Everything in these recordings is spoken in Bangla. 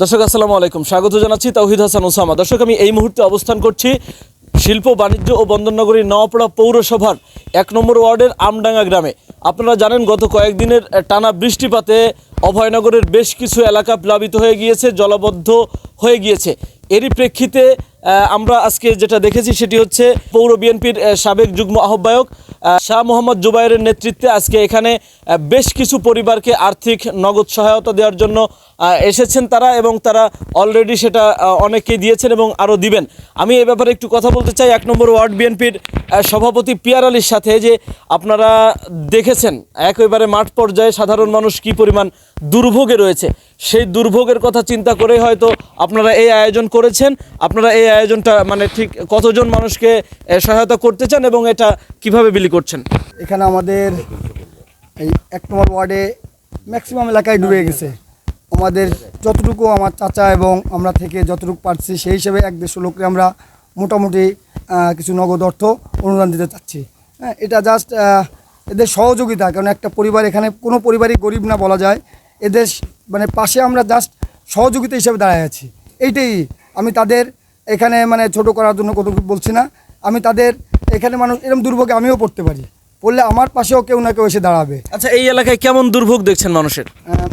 দর্শক, আসসালামু আলাইকুম। স্বাগত জানাচ্ছি তাওহিদ হাসান ওসামা। দর্শক, আমি এই মুহূর্তে অবস্থান করছি শিল্প, বাণিজ্য ও বন্দরনগরী নওয়াপড়া পৌরসভার এক নম্বর ওয়ার্ডের আমডাঙ্গা গ্রামে। আপনারা জানেন, গত কয়েকদিনের টানা বৃষ্টিপাতে অভয়নগরের বেশ কিছু এলাকা প্লাবিত হয়ে গিয়েছে, জলবদ্ধ হয়ে গিয়েছে। এরই প্রেক্ষিতে আমরা আজকে যেটা দেখেছি সেটি হচ্ছে পৌর বিএনপির সাবেক যুগ্ম আহ্বায়ক শাহ মোহাম্মদ জুবাইরের নেতৃত্বে আজকে এখানে বেশ কিছু পরিবারকে আর্থিক নগদ সহায়তা দেওয়ার জন্য এসেছেন তারা এবং তারা অলরেডি সেটা অনেকেই দিয়েছেন এবং আরও দিবেন। আমি এ ব্যাপারে একটু কথা বলতে চাই। এক নম্বর ওয়ার্ড বিএনপির সভাপতি পিয়ার আলীর সাথে যে আপনারা দেখেছেন, একেবারে মাঠ পর্যায়ে সাধারণ মানুষ কি পরিমাণ দুর্ভোগে রয়েছে। সেই দুর্ভোগের কথা চিন্তা করে হয়তো আপনারা এই আয়োজন করেছেন। আপনারা এই আয়োজনটা মানে ঠিক কতজন মানুষকে সহায়তা করতে চান এবং এটা কীভাবে বিলি করছেন? এখানে আমাদের এই এক নম্বর ওয়ার্ডে ম্যাক্সিমাম এলাকায় ডুবে গেছে। আমাদের যতটুকু আমার চাচা এবং আমরা থেকে যতটুকু পারছি, সেই হিসেবে এক দেড়শো লোককে আমরা মোটামুটি কিছু নগদ অর্থ অনুদান দিতে চাচ্ছি। হ্যাঁ এটা জাস্ট এদের সহযোগিতা, কারণ একটা পরিবার এখানে, কোনো পরিবারই গরিব না বলা যায়। এদের মানে পাশে আমরা জাস্ট সহযোগিতা হিসেবে দাঁড়ায় আছি। এইটাই আমি তাদের এখানে মানে ছোট করার জন্য কত বলছি না। আমি তাদের এখানে মানুষ এরকম দুর্ভোগে আমিও পড়তে পারি। পড়লে আমার পাশেও কেউ না কেউ এসে দাঁড়াবে। আচ্ছা এই এলাকায় কেমন দুর্ভোগ দেখছেন মানুষের?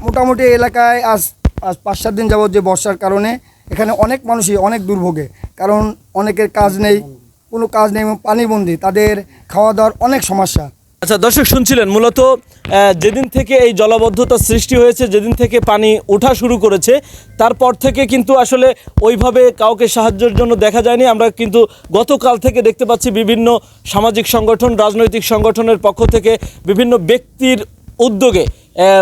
মোটামুটি এলাকায় আজ আজ পাঁচ সাত দিন যাবত যে বর্ষার কারণে এখানে অনেক মানুষই অনেক দুর্ভোগে। কারণ অনেকের কাজ নেই কোনো কাজ নেই এবং পানিবন্দি তাদের খাওয়া দাওয়ার অনেক সমস্যা। আচ্ছা দর্শক শুনছিলেন, মূলত যেদিন থেকে এই জলাবদ্ধতা সৃষ্টি হয়েছে, যেদিন থেকে পানি ওঠা শুরু করেছে, তারপর থেকে কিন্তু আসলে ওইভাবে কাউকে সাহায্যের জন্য দেখা যায়নি। আমরা কিন্তু গতকাল থেকে দেখতে পাচ্ছি বিভিন্ন সামাজিক সংগঠন, রাজনৈতিক সংগঠনের পক্ষ থেকে বিভিন্ন ব্যক্তির উদ্যোগে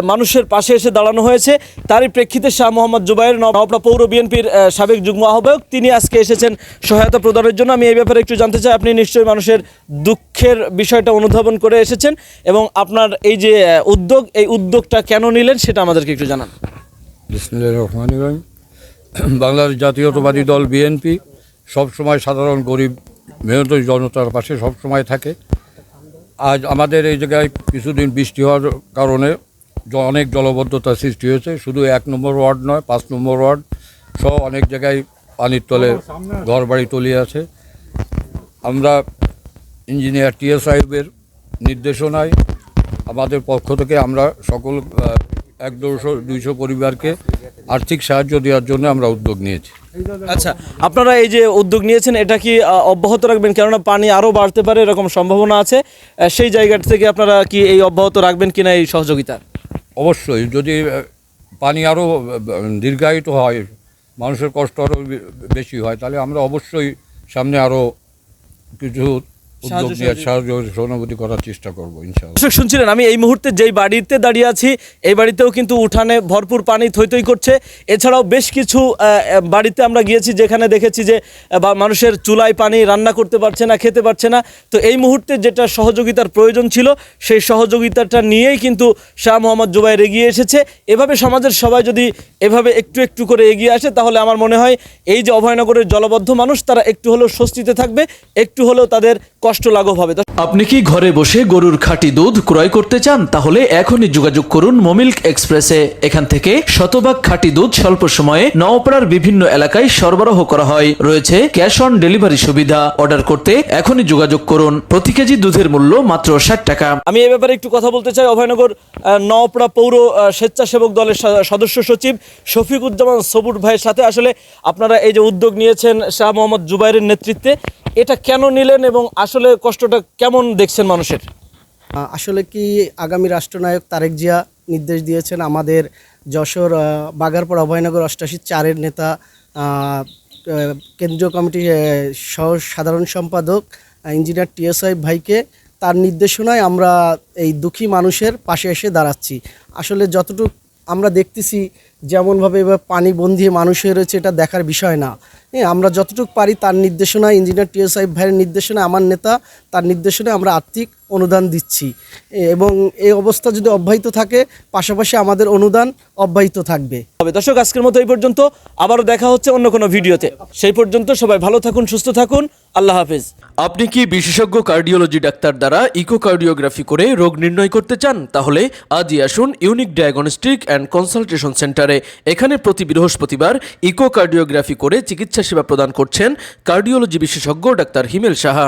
মানুষের পাশে এসে দাঁড়ানো হয়েছে। তারই প্রেক্ষিতে শাহ মোহাম্মদ জুবাইর নওয়াপড়া পৌর বিএনপির সাবেক যুগ্ম আহ্বায়ক, তিনি আজকে এসেছেন সহায়তা প্রদানের জন্য। আমি এই ব্যাপারে একটু জানতে চাই, আপনি নিশ্চয়ই মানুষের দুঃখের বিষয়টা অনুধাবন করে এসেছেন এবং আপনার এই যে উদ্যোগ, এই উদ্যোগটা কেন নিলেন সেটা আমাদেরকে একটু জানান। রহমান রহিম। বাংলাদেশ জাতীয়তাবাদী দল বিএনপি সবসময় সাধারণ গরিব, মেহনতি জনতার পাশে সবসময় থাকে। আজ আমাদের এই জায়গায় কিছুদিন বৃষ্টি হওয়ার কারণে অনেক জলবদ্ধতা সৃষ্টি হয়েছে। শুধু এক নম্বর ওয়ার্ড নয় পাঁচ নম্বর ওয়ার্ড সহ অনেক জায়গায় পানির তলে ঘর বাড়ি তলিয়ে আছে। আমরা ইঞ্জিনিয়ার টিএস সাহেবের নির্দেশনায় আমাদের পক্ষ থেকে আমরা সকল এক দুশো দুইশো পরিবারকে আর্থিক সাহায্য দেওয়ার জন্য আমরা উদ্যোগ নিয়েছি। আচ্ছা আপনারা এই যে উদ্যোগ নিয়েছেন এটা কি অব্যাহত রাখবেন? কেননা পানি আরও বাড়তে পারে এরকম সম্ভাবনা আছে। সেই জায়গা থেকে আপনারা কি এই অব্যাহত রাখবেন কিনা এই সহযোগিতা? অবশ্যই, যদি পানি আরও দীর্ঘায়িত হয়, মানুষের কষ্ট আরও বেশি হয়, তাহলে আমরা অবশ্যই সামনে আরও কিছু উদ্যোগ নিয়ে সাহায্য সহানুভূতি করার চেষ্টা করব ইনশাআল্লাহ। দর্শক শুনছিলেন আমি এই মুহূর্তে যেই বাড়িতে দাঁড়িয়ে আছি এই বাড়িতেও কিন্তু উঠানে ভরপুর পানি থই থই করছে। এছাড়াও বেশ কিছু বাড়িতে আমরা গিয়েছি যেখানে দেখেছি যে বা মানুষের চুলায় পানি রান্না করতে পারছে না খেতে পারছে না। তো এই মুহূর্তে যেটা সহযোগিতার প্রয়োজন ছিল সেই সহযোগিতাটা নিয়েই কিন্তু শাহ মোহাম্মদ জুবাইর এগিয়ে এসেছে। এভাবে সমাজের সবাই যদি এভাবে একটু একটু করে এগিয়ে আসে তাহলে আমার মনে হয় এই যে অভয়নগরের জলবদ্ধ মানুষ তারা একটু হলেও স্বস্তিতে থাকবে একটু হলেও তাদের কষ্ট লাঘব হবে। আপনি কি ঘরে বসে গরুর খাঁটি দুধ ক্রয় করতে চান? তাহলে এখনই যোগাযোগ করুন মোমিল্ক এক্সপ্রেসে। এখান থেকে শতভাগ খাঁটি দুধ স্বল্প সময়ে নওপাড়ার বিভিন্ন এলাকায় সরবরাহ করা হয়। রয়েছে ক্যাশ অন ডেলিভারি সুবিধা। অর্ডার করতে এখনই যোগাযোগ করুন। প্রতি কেজি দুধের মূল্য মাত্র ষাট টাকা। আমি এই ব্যাপারে একটু কথা বলতে চাই। অভয়নগর নওপাড়া পৌর স্বেচ্ছাসেবক দলের সদস্য সচিব শফিক শফিকুজ্জামান সবুর ভাইয়ের সাথে। আসলে আপনারা এই যে উদ্যোগ নিয়েছেন শাহ মোহাম্মদ জুবাইরের নেতৃত্বে এটা কেন নিলেন এবং আসলে কষ্টটা কেমন দেখছেন মানুষের? আসলে কি আগামী রাষ্ট্রনায়ক তারেক জিয়া নির্দেশ দিয়েছেন আমাদের যশোর আহ, বাগারপাড়া অভয়নগর অষ্টাশি চারের নেতা কেন্দ্রীয় কমিটির সহ সাধারণ সম্পাদক ইঞ্জিনিয়ার টিএসআই ভাইকে। তার নির্দেশনায় আমরা এই দুঃখী মানুষের পাশে এসে দাঁড়াচ্ছি। আসলে যতটুকু আমরা দেখতেছি যেমনভাবে এবার পানি বন্দি মানুষ হয়ে রয়েছে এটা দেখার বিষয় না। হ্যাঁ আমরা যতটুকু পারি তার নির্দেশনা ইঞ্জিনিয়ার টিএস সাহেব ভাইয়ের নির্দেশনা আমার নেতা তার নির্দেশনা আমরা আর্থিক অনুদান দিচ্ছি। এবং এই অবস্থা যদি অব্যাহত থাকে পাশাপাশি আমাদের অনুদান অব্যাহত থাকবে। তবে দর্শক আজকের মতো এই পর্যন্ত। আবারও দেখা হচ্ছে অন্য কোনো ভিডিওতে। সেই পর্যন্ত সবাই ভালো থাকুন সুস্থ থাকুন। আল্লাহ হাফিজ। আপনি কি বিশেষজ্ঞ কার্ডিওলজি ডাক্তার দ্বারা ইকোকার্ডিওগ্রাফি করে রোগ নির্ণয় করতে চান? তাহলে আজই আসুন ইউনিক ডায়াগনস্টিক অ্যান্ড কনসালটেশন সেন্টারে। এখানে প্রতি বৃহস্পতিবার ইকোকার্ডিওগ্রাফি করে চিকিৎসা সেবা প্রদান করছেন কার্ডিওলজি বিশেষজ্ঞ ডাক্তার হিমেল সাহা।